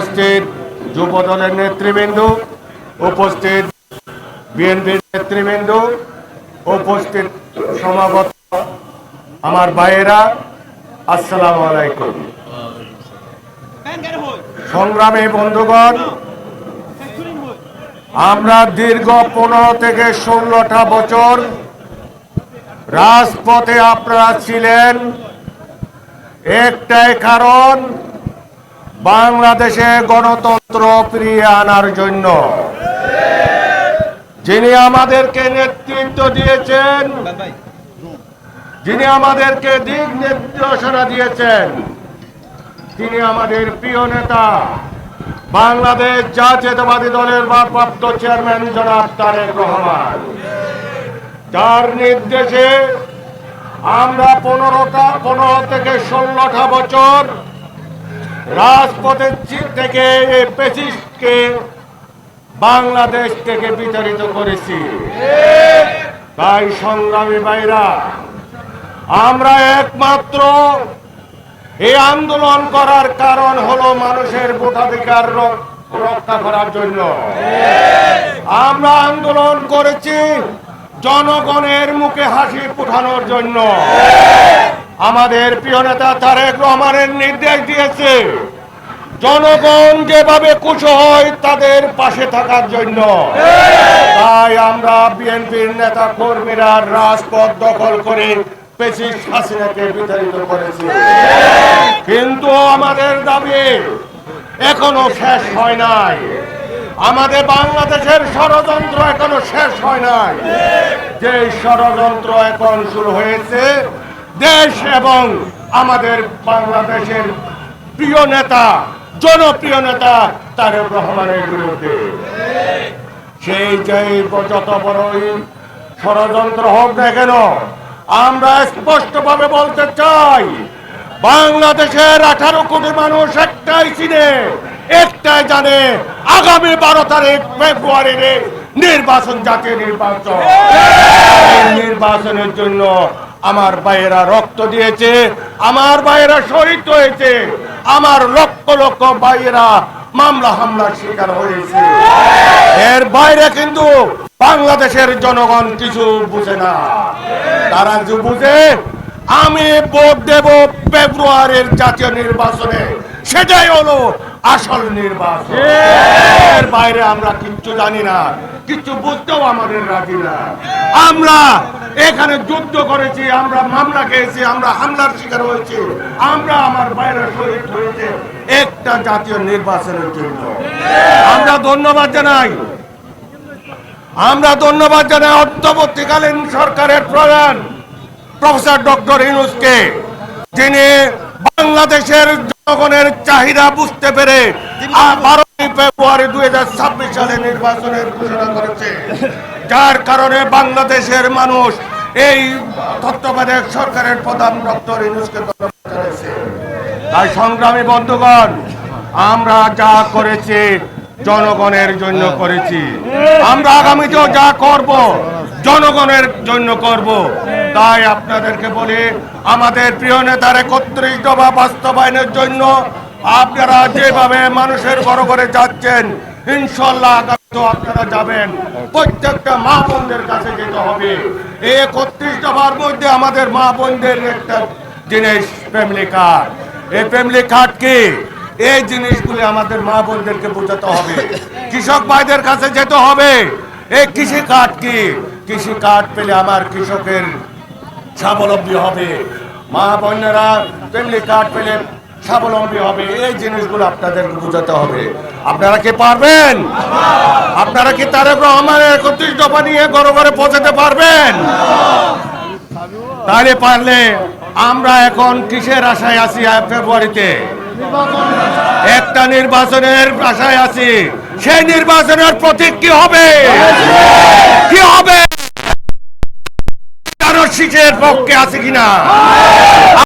উপস্থিত যুব দলের নেতৃবৃন্দ, উপস্থিত বিএনপির নেতৃবৃন্দ, উপস্থিত সমাগত আমার ভাইয়েরা, আসসালামু আলাইকুম। সংগ্রামী বন্ধুগণ, আমরা দীর্ঘ পনেরো থেকে ষোলোটা বছর রাজপথে আপনারা ছিলেন। একটাই কারণ বাংলাদেশে গণতন্ত্র ফিরিয়ে আনার জন্য। যিনি আমাদেরকে নেতৃত্ব দিয়েছেন, যিনি আমাদেরকে দিক নির্দেশনা দিয়েছেন, তিনি আমাদের প্রিয় নেতা। বাংলাদেশ জাতীয়তাবাদী দলের ভারপ্রাপ্ত চেয়ারম্যান জনাব তারেক রহমান। যার নির্দেশে আমরা পনেরোটা, পনেরো থেকে ষোলোটা বছর রাজপথের থেকে এই পেসিস্টকে বাংলাদেশ থেকে বিতাড়িত করেছি। তাই সংগ্রামী ভাইরা, আমরা একমাত্র এই আন্দোলন করার কারণ হলো মানুষের ভোটাধিকার রক্ষা করার জন্য। আমরা আন্দোলন করেছি জনগণের মুখে হাসি ফুটানোর জন্য। আমাদের প্রিয় নেতা তারেক রহমানের নির্দেশ দিয়েছে, জনগণ যেভাবে খুশি হয় তাদের পাশে থাকার জন্য। তাই আমরা বিএনপির নেতা কর্মীরা রাজপথ দখল করে পেশিস হাসিনাকে বিতাড়িত করেছি। কিন্তু আমাদের দাবি এখনও শেষ হয় নাই। আমাদের বাংলাদেশের ষড়যন্ত্র এখনও শেষ হয় নাই। যে ষড়যন্ত্র এখন শুরু হয়েছে দেশ এবং আমাদের বাংলাদেশের প্রিয় নেতা, জনপ্রিয় নেতা তারেক রহমানের বিরুদ্ধে। সেই যে যত বড়ই ষড়যন্ত্র হোক না কেন, আমরা স্পষ্টভাবে বলতে চাই, বাংলাদেশের আঠারো কোটি মানুষ একটাই চিনে, একটাই জানে আগামী বারো তারিখ ফেব্রুয়ারির নির্বাচন, জাতীয় নির্বাচন। নির্বাচনের জন্য আমার ভাইয়েরা রক্ত দিয়েছে, আমার ভাইয়েরা শহীদ হয়েছে, আমার লক্ষ লক্ষ ভাইয়েরা মামলা হামলার শিকার হয়েছে। এর বাইরে কিন্তু বাংলাদেশের জনগণ কিছু বুঝে না। তারা যে বুঝে, আমি ভোট দেব ফেব্রুয়ারির জাতীয় নির্বাচনে, সেটাই হলো আসল নির্বাচন। এর বাইরে আমরা কিচ্ছু জানি না কিচ্ছু বুঝতেও আমাদের রাজি না। আমরা এখানে যুদ্ধ করেছি, আমরা মামলা খেয়েছি, আমরা হামলার শিকার হয়েছি। আমরা আমার বাইরে শহীদ হয়েছে একটা জাতীয় নির্বাচনের জন্য। আমরা ধন্যবাদ জানাই। আমরা ধন্যবাদ জানাই অন্তর্বর্তীকালীন সরকারের প্রধান প্রফেসর ডক্টর ইনুসকে যিনি বাংলাদেশের জনগণের চাহিদা বুঝতে পেরে বারোই ফেব্রুয়ারি দুই হাজার ছাব্বিশ সালে নির্বাচনের ঘোষণা করেছে। যার কারণে বাংলাদেশের মানুষ এই তত্ত্বাবধায়ক সরকারের প্রধান ডক্টর ইনুসকে তাই সংগ্রামী বন্ধুগণ, আমরা যা করেছি, জনগণের জন্য করেছি। আমরা আগামীতেও যা করব, জনগণের জন্য করব। তাই আপনাদেরকে বলি, আমাদের প্রিয় নেতার একত্রিশ দফা বাস্তবায়নের জন্য আপনারা যেভাবে মানুষের ঘরে ঘরে যাচ্ছেন, ইনশাল্লাহ আগামীতেও আপনারা যাবেন। প্রত্যেকটা মা বোনদের কাছে যেতে হবে। এই একত্রিশ দফার মধ্যে আমাদের মা বোনদের একটা জিনিস ফ্যামিলি কার্ড এই ফ্যামিলি কার্ড কি? এই জিনিসগুলি আমাদের মা বোনদেরকে বোঝাতে হবে। কৃষক ভাইদের কাছে যেতে হবে। এই কৃষি কার্ড কি? কৃষি কার্ড পেলে আমার কৃষকের স্বাবলম্বী হবে। মা বোনেরা ফ্যামিলি কার্ড পেলে স্বাবলম্বী হবে, এই জিনিসগুলো আপনাদেরকে বোঝাতে হবে। আপনারা কি পারবেন? আপনারা কি তারেক রহমানের একত্রিশ দফা নিয়ে ঘরে ঘরে পৌঁছাতে পারবেন? তাহলে পারলে আমরা এখন কিসের আশায় আছি ফেব্রুয়ারিতে? একটা নির্বাচনের আশায় আছি। সেই নির্বাচনের প্রতীক কি হবে? কি হবে? কারও শীষের পক্ষে আছে কিনা?